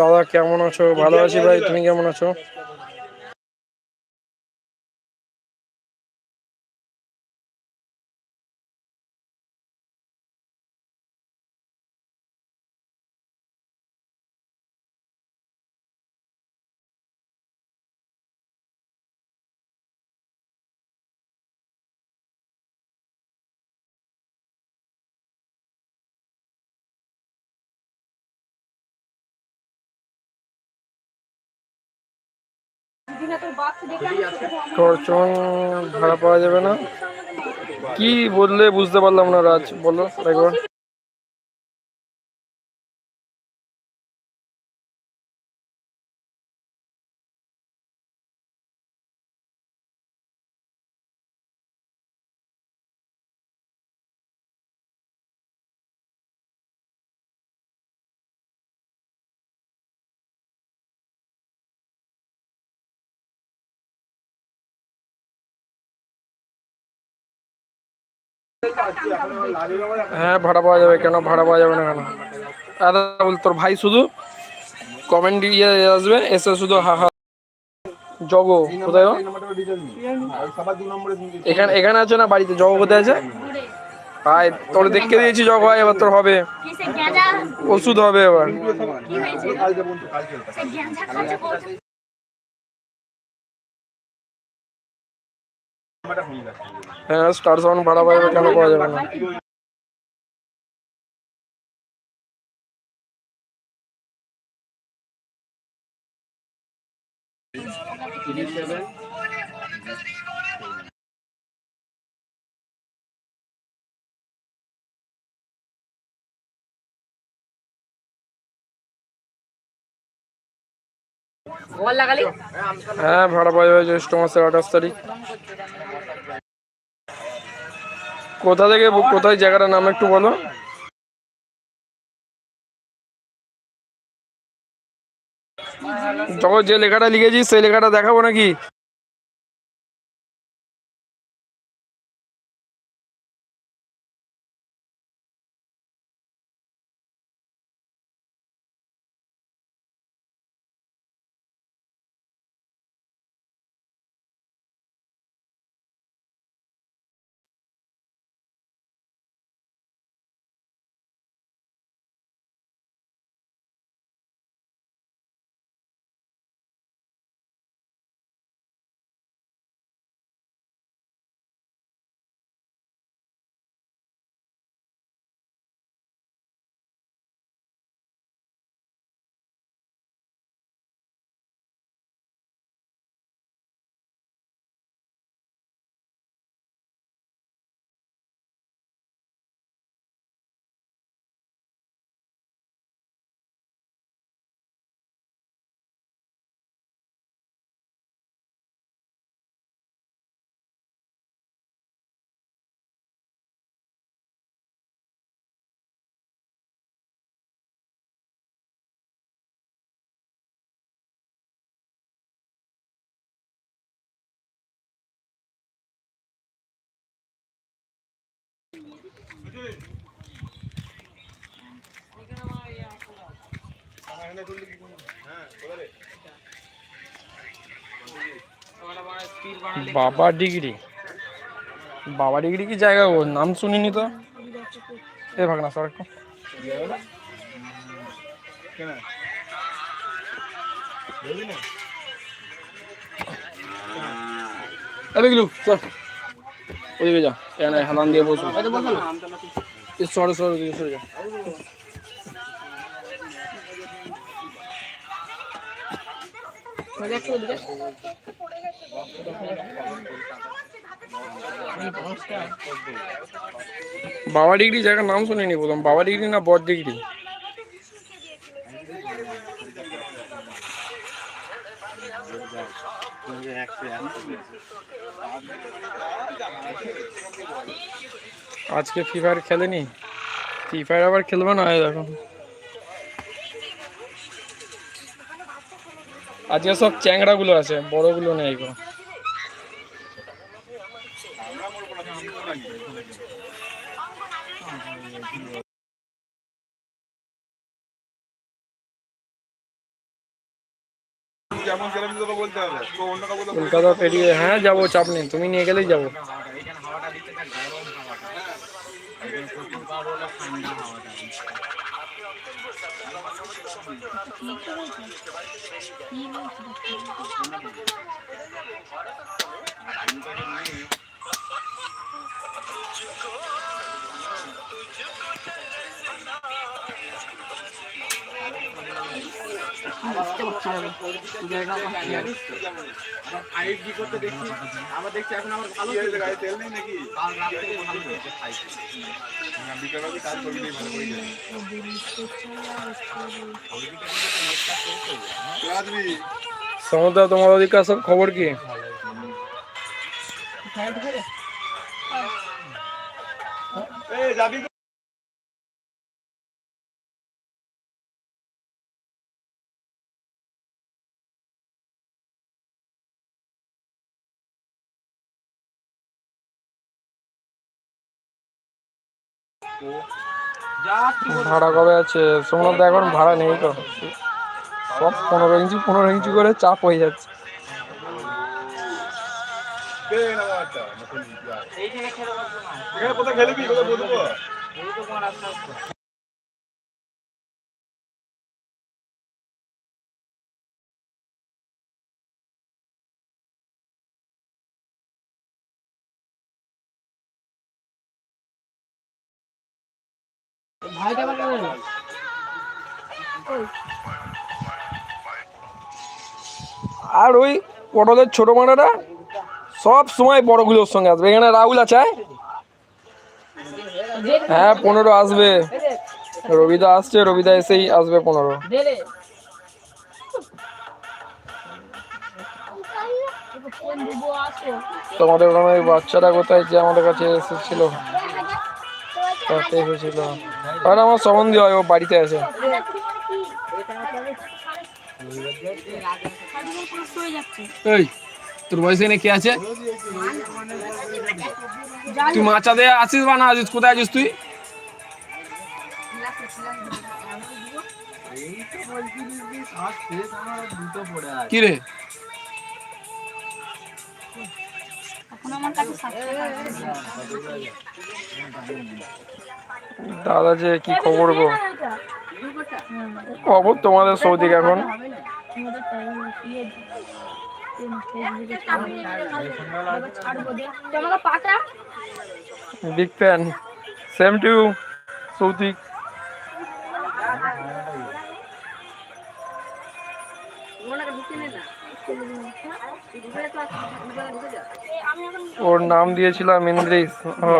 দাদা কেমন আছো? ভালো আছি ভাই তুমি কেমন আছো? টর্চন ভাড়া পাওয়া যাবে না? কি বললে বুঝতে পারলাম না রাজ বলো একবার হ্যাঁ ভাড়া পাওয়া যাবে কেন? ভাড়া পাওয়া যাবে না কেন? দাদা বল তোর ভাই শুধু কমেন্ট ইয়ে আসবে, এসে শুধু হা হা জগ, কোথায় এখানে এখানে আছে না বাড়িতে? জগ কোথায় আছে? ভাই, তোর দেখে দিয়েছি জগ হয় এবার তোর হবে। ওষুধ হবে এবার। হ্যাঁ স্টার সাউন্ড ভাড়া যাবে কেন পাওয়া যাবে না? হ্যাঁ ভাড়া পাওয়া যাবে জ্যৈষ্ঠ মাসের আঠাশ তারিখ। কোথা থেকে কোথায় জায়গাটার নাম একটু বলো? যখন যে লেখাটা লিখেছি সেই লেখাটা দেখাবো নাকি? বাবা ডিগ্রি। বাবা ডিগ্রি কি জায়গা ও নাম শুনিনি তো। এ ভাগ না সর একটু। এ বিগলু চল। ওদিকে যা এখানে হালান দিয়ে বসো এ সরে সরে ওদিকে সরে যা। বাবা ডিগ্রি জায়গার নাম শুনিনি প্রথম। বাবা ডিগ্রি না বড় ডিগ্রি? আজকে ফ্রি ফায়ার খেলেনি? ফ্রি ফায়ার আবার খেলবে না? দেখো আজকে সব চ্যাংড়াগুলো আছে বড়গুলো নেই গো কলকাতা পেরিয়ে হ্যাঁ যাব চাপ নেই। তুমি নিয়ে গেলেই যাব। Let's go. বলতে কলকাতা পেরিয়ে হ্যাঁ যাব চাপ নেই তুমি নিয়ে গেলেই যাব কি হয়েছে গাড়ি তেল নেই নাকি যাবি। সমুদ্র, তোমার ওদিকে সব খবর কি যাবি ভাড়া কবে আছে? সমুদ্র এখন ভাড়া নেই তো। সব পনেরো ইঞ্চি পনেরো ইঞ্চি করে চাপ হয়ে যাচ্ছে। এইখানে খেলবি আর ওই পটলের ছোট মাটাটা সব সময় বড়গুলোর সঙ্গে আসবে। এখানে রাহুল আছে হ্যাঁ পনেরো আসবে। রবিদা আসছে রবিদা এসেই আসবে পনেরো। তোমাদের ওখানে বাচ্চাটা কোথায় যে আমাদের কাছে এসেছিল? আমার সম্বন্ধী হয়, ও বাড়িতে আছে। এই, তোর বয়সে এনে কে আছে? তুই মাচা দিয়ে আসিস বা না আসিস, কোথায় আছিস তুই? কি রে? দাদা যে কি খবর গো? খবর তোমাদের সৌদিক এখন? Big fan same to Saudik. ওর নাম দিয়েছিলাম ইন্দ্রিস। ও,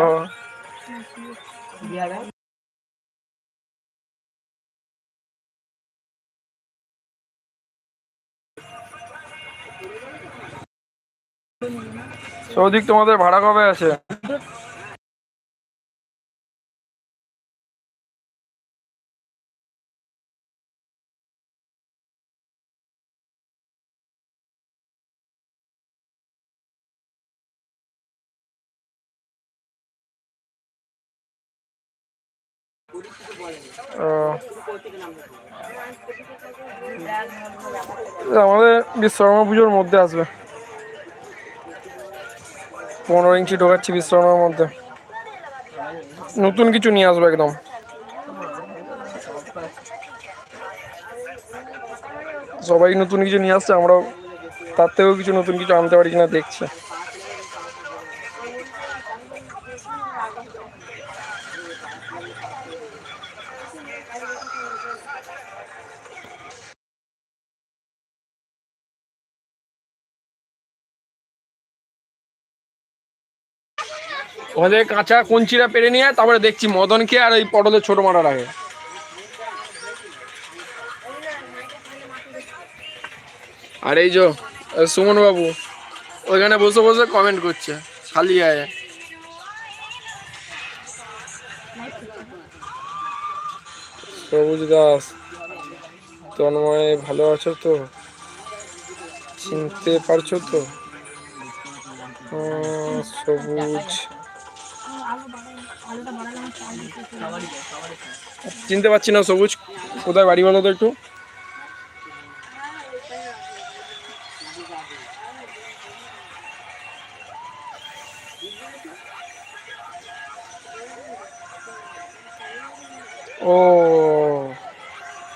সৌদিক তোমাদের ভাড়া কবে আছে? আমাদের বিশ্বকর্মা পুজোর মধ্যে আসবে। পনেরো ইঞ্চি ঢোকাচ্ছি বিশ্বকর্মার মধ্যে। নতুন কিছু নিয়ে আসব একদম। সবাই নতুন কিছু নিয়ে আসছে, আমরাও তার থেকেও কিছু নতুন কিছু আনতে পারি কিনা দেখছি। ওদের কাঁচা কঞ্চিরা পেরে নিয়ে তারপরে দেখছি মদনকে আর ওই পটলের ছোট মারার আগে। আর এই যে সুমন বাবু ওইখানে বসে বসে কমেন্ট করছে, খালি আয় সবুজ দাস তন্ময় ভালো আছো তো? চিনতে পারছ তো? সবুজ। চিনতে পারছি না সবুজ, কোথায় বাড়ি বলো তো একটু? ও,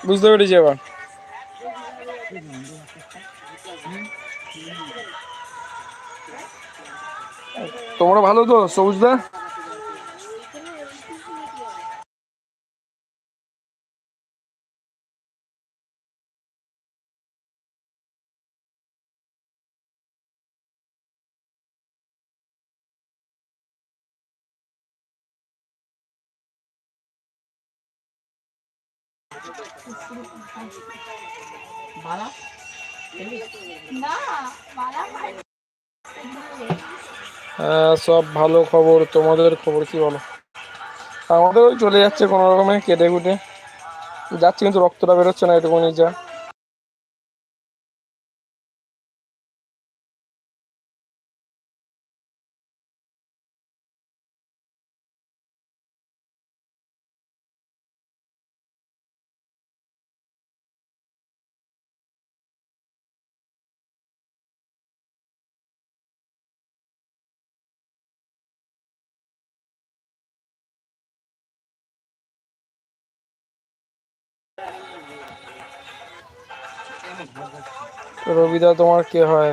বুঝতে পেরেছি এবার। তোমরা ভালো তো সবুজদা বালা? হ্যাঁ সব ভালো খবর। তোমাদের খবর কি বলো? আমাদেরও চলে যাচ্ছে কোনো রকমে কেটে কুটে। যাচ্ছে কিন্তু রক্তটা বেরোচ্ছে না এটুকুনি যা। রবিদা, তোমার কে হয়?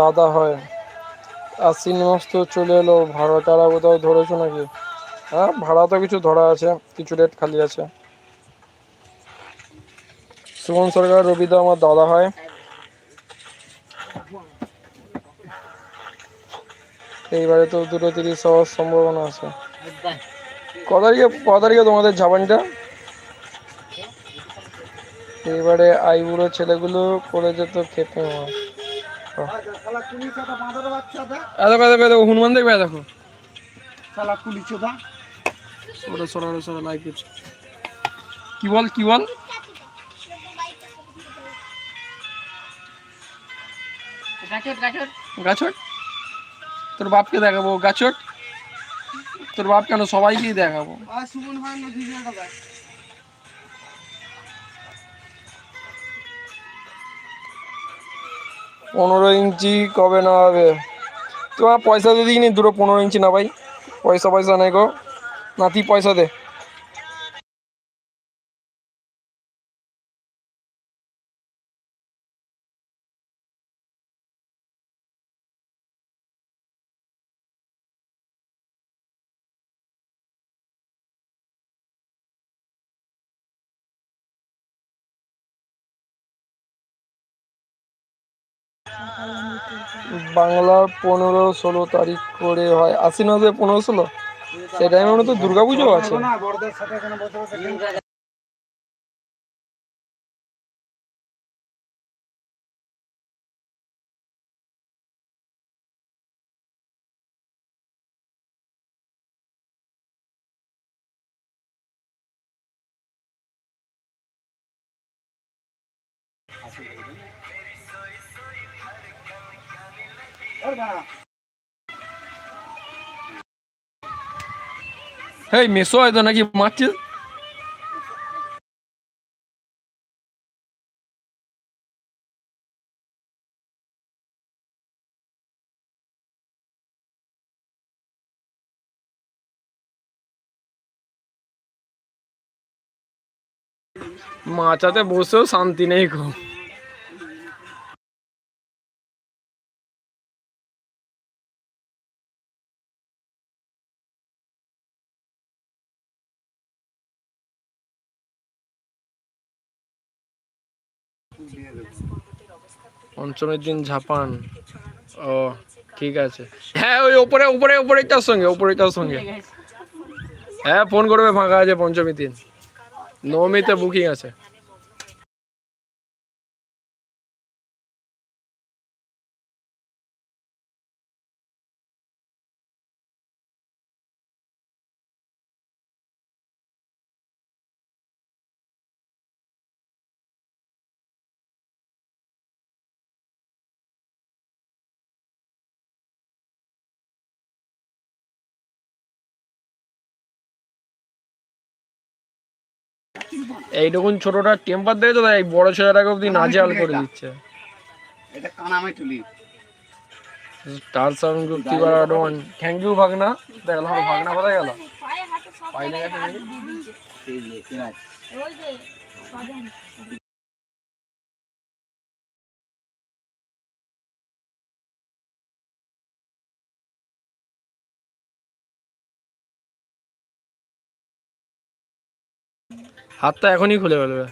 দাদা হয়। আশ্বিন মাস তো চলে এলো, ভাড়া টাড়া কোথাও ধরেছো নাকি? হ্যাঁ ভাড়া তো কিছু ধরা আছে, কিছু রেট খালি আছে। সুমন সরকার, রবিদা, আমার দাদা হয়। এইবারে তো দুটো তিরিশ হওয়ার সম্ভাবনা আছে। ক তারিখে ক তারিখে তোমাদের ঝাপানটা? এবারে আইবুড়ো ছেলেগুলো করে যেত খেপে দেখো হনুমান দেখবে দেখো। শালা কুলি চোদা ওটা সরা সরা লাইক কি বল কি বল? গাছট তোর বাপকে দেখাবো গাছট? তোর বাপ কেন সবাইকেই দেখাবো? সুমন ভাই পনেরো ইঞ্চি কবে না হবে? তোমার পয়সা দিয়ে দিইনি দুটো পনেরো ইঞ্চি না ভাই। পয়সা পয়সা নেই গো। নাতি পয়সা দে। বাংলার পনেরো, ষোলো তারিখ করে হয়। আশ্বিন মাসে পনেরো, ষোলো? সেটাই টাইমে মনে তো দুর্গা পুজো আছে। হেই মেসো হয়তো নাকি মারছিস মাচাতে বসেও শান্তি নেই খুব পঞ্চমের দিন ঝাপান। ও, ঠিক আছে। হ্যাঁ ওই ওপরে উপরে তার সঙ্গে উপরেটার সঙ্গে। হ্যাঁ ফোন করবে, ফাঁকা আছে পঞ্চমী দিন। নবমীতে বুকিং আছে। এইটুকুন ছোটটা টেম্পার দেখে তো তাই বড় ছেলেটাকে অব্দি নাজেহাল করে দিচ্ছে। এটা কানামে তুলি তার সাউন্ড যুক্তি বাড়ান থ্যাংক ইউ ভাগনা। দেখলাম ভাগনা কোথায় গেল? পাইলে গেছে নাকি? দিয়ে দিয়েছে। হাতটা এখনই খুলে ফেলবে।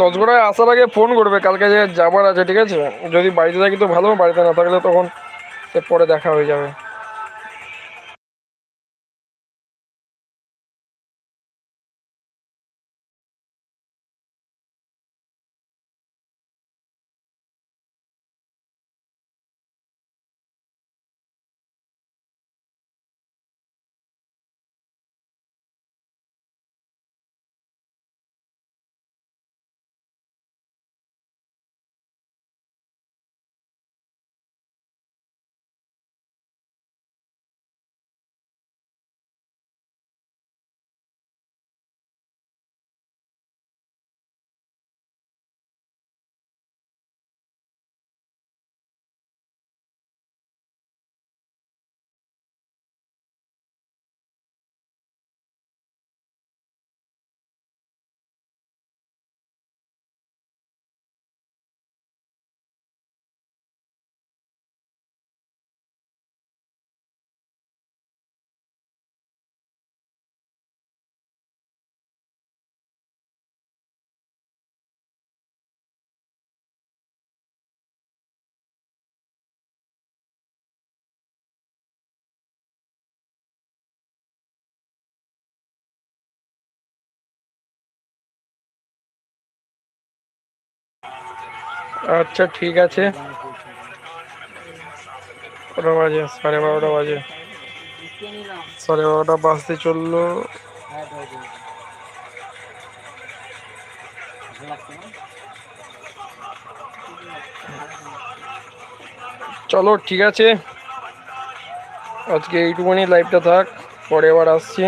দশ গোড়ায় আসার আগে ফোন করবে, কালকে যে যাবার আছে, ঠিক আছে? যদি বাড়িতে থাকি তো ভালো, বাড়িতে না থাকলে তখন সে পরে দেখা হয়ে যাবে। আচ্ছা ঠিক আছে। কটা বাজে? সাড়ে বারোটা বাজে। সাড়ে বারোটা বাজতে চলল। চলো, ঠিক আছে। আজকে এইটুকুনি লাইভটা থাক। পরে আবার আসছি।